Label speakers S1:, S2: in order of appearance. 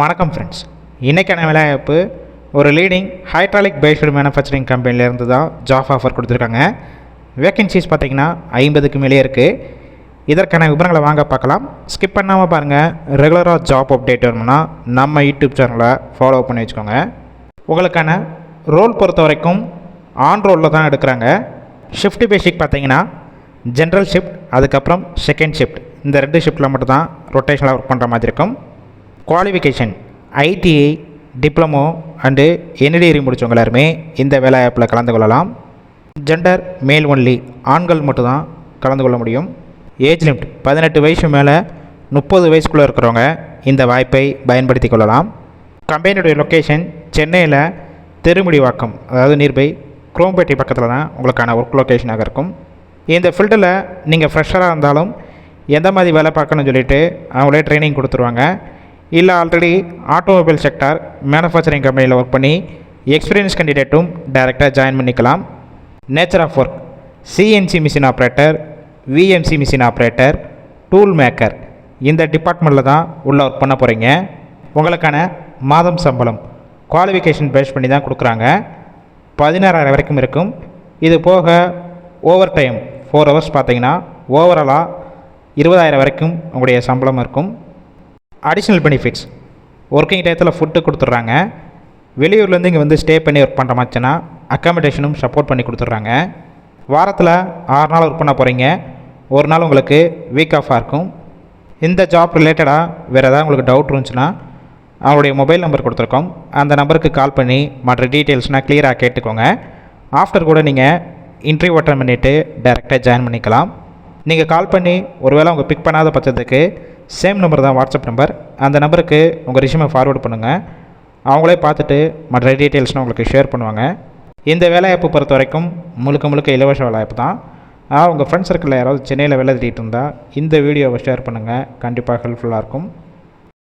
S1: வணக்கம் ஃப்ரெண்ட்ஸ் இன்றைக்கான வேலைவாய்ப்பு ஒரு லீடிங் ஹைட்ராலிக் பேஸ்டு மேனுஃபேக்சரிங் கம்பெனிலேருந்து தான் ஜாப் ஆஃபர் கொடுத்துருக்காங்க. வேக்கன்சிஸ் பார்த்தீங்கன்னா ஐம்பதுக்கு மேலே இருக்குது இதற்கான விவரங்களை வாங்க பார்க்கலாம். ஸ்கிப் பண்ணாமல் பாருங்கள் ரெகுலராக ஜாப் அப்டேட் வரணும்னா நம்ம யூடியூப் சேனலை ஃபாலோ பண்ணி வச்சுக்கோங்க. உங்களுக்கான ரோல் பொறுத்த வரைக்கும் ஆன் ரோலில் தான் எடுக்கிறாங்க. ஷிஃப்ட் பேசிக் பார்த்தீங்கன்னா ஜென்ரல் ஷிஃப்ட் அதுக்கப்புறம் செகண்ட் ஷிஃப்ட் இந்த ரெண்டு ஷிஃப்ட்டில் மட்டும்தான் ரொட்டேஷனில் ஒர்க் பண்ணுற மாதிரி இருக்கும். Qualification ITI diploma and any degree முடித்தவங்க எல்லாருமே இந்த வேலைவாய்ப்பில் கலந்து கொள்ளலாம். ஜெண்டர் மேல் ஒன்லி ஆண்கள் மட்டும்தான் கலந்து கொள்ள முடியும். ஏஜ் லிமிட் பதினெட்டு வயசு மேலே முப்பது வயசுக்குள்ளே இருக்கிறவங்க இந்த வாய்ப்பை பயன்படுத்தி கொள்ளலாம். கம்பெனியுடைய லொக்கேஷன் சென்னையில் தெருமுடிவாக்கம் அதாவது நியர்பை குரோம்பேட்டை பக்கத்தில் தான் உங்களுக்கான ஒர்க் லொக்கேஷனாக இருக்கும். இந்த ஃபீல்டில் நீங்கள் ஃப்ரெஷராக இருந்தாலும் எந்த மாதிரி வேலை பார்க்கணும்னு சொல்லிட்டு அவங்களே ட்ரைனிங் கொடுத்துருவாங்க. இல்லை ஆல்ரெடி ஆட்டோமொபைல் செக்டார் மேனுஃபேக்சரிங் கம்பெனியில் ஒர்க் பண்ணி எக்ஸ்பீரியன்ஸ் கேண்டிடேட்டும் டைரெக்டாக ஜாயின் பண்ணிக்கலாம். Nature of work CNC machine operator VMC machine operator tool maker இந்த டிபார்ட்மெண்ட்டில் தான் உள்ளே ஒர்க் பண்ண போகிறீங்க உங்களுக்கான மாதம் சம்பளம். குவாலிஃபிகேஷன் பேஸ் பண்ணி தான் கொடுக்குறாங்க. பதினாறாயிரம் வரைக்கும் இருக்கும். இது போக ஓவர் டைம் ஃபோர் ஹவர்ஸ் பார்த்தீங்கன்னா ஓவராலாக இருபதாயிரம் வரைக்கும் உங்களுடைய சம்பளம் இருக்கும். அடிஷ்னல் பெனிஃபிட்ஸ் ஒர்க்கிங் டயத்தில் ஃபுட்டு கொடுத்துட்றாங்க. வெளியூர்லேருந்து இங்கே வந்து ஸ்டே பண்ணி ஒர்க் பண்ணுற மாதிரினா அக்காமடேஷனும் சப்போர்ட் பண்ணி கொடுத்துட்றாங்க. வாரத்தில் ஆறு நாள் ஒர்க் பண்ண போகிறீங்க ஒரு நாள் உங்களுக்கு வீக் ஆஃபாக இருக்கும். இந்த ஜாப் ரிலேட்டடாக வேறு ஏதாவது உங்களுக்கு டவுட் இருந்துச்சுன்னா அவங்களுடைய மொபைல் நம்பர் கொடுத்துருக்கோம். அந்த நம்பருக்கு கால் பண்ணி மற்ற டீட்டெயில்ஸ்னால் க்ளியராக கேட்டுக்கோங்க. ஆஃப்டர் கூட நீங்கள் இன்டர்வியூ அட்டன் பண்ணிவிட்டு டைரெக்டாக ஜாயின் பண்ணிக்கலாம். நீங்கள் கால் பண்ணி ஒருவேளை அவங்க பிக் பண்ணாத பட்சத்துக்கு சேம் நம்பர் தான் வாட்ஸ்அப் நம்பர் அந்த நம்பருக்கு உங்கள் ரிஷ்யூமை ஃபார்வர்டு பண்ணுங்கள் அவங்களே பார்த்துட்டு மற்ற டீட்டெயில்ஸ்னால் உங்களுக்கு ஷேர் பண்ணுவாங்க. இந்த வேலைவாய்ப்பு பொறுத்த வரைக்கும் முழுக்க முழுக்க இலவச வேலைவாய்ப்பு தான். உங்கள் ஃப்ரெண்ட்ஸ் சர்க்கிளில் யாராவது சென்னையில் வேலை தேடிட்டு இருந்தால் இந்த வீடியோவை ஷேர் பண்ணுங்கள் கண்டிப்பாக ஹெல்ப்ஃபுல்லாக இருக்கும்.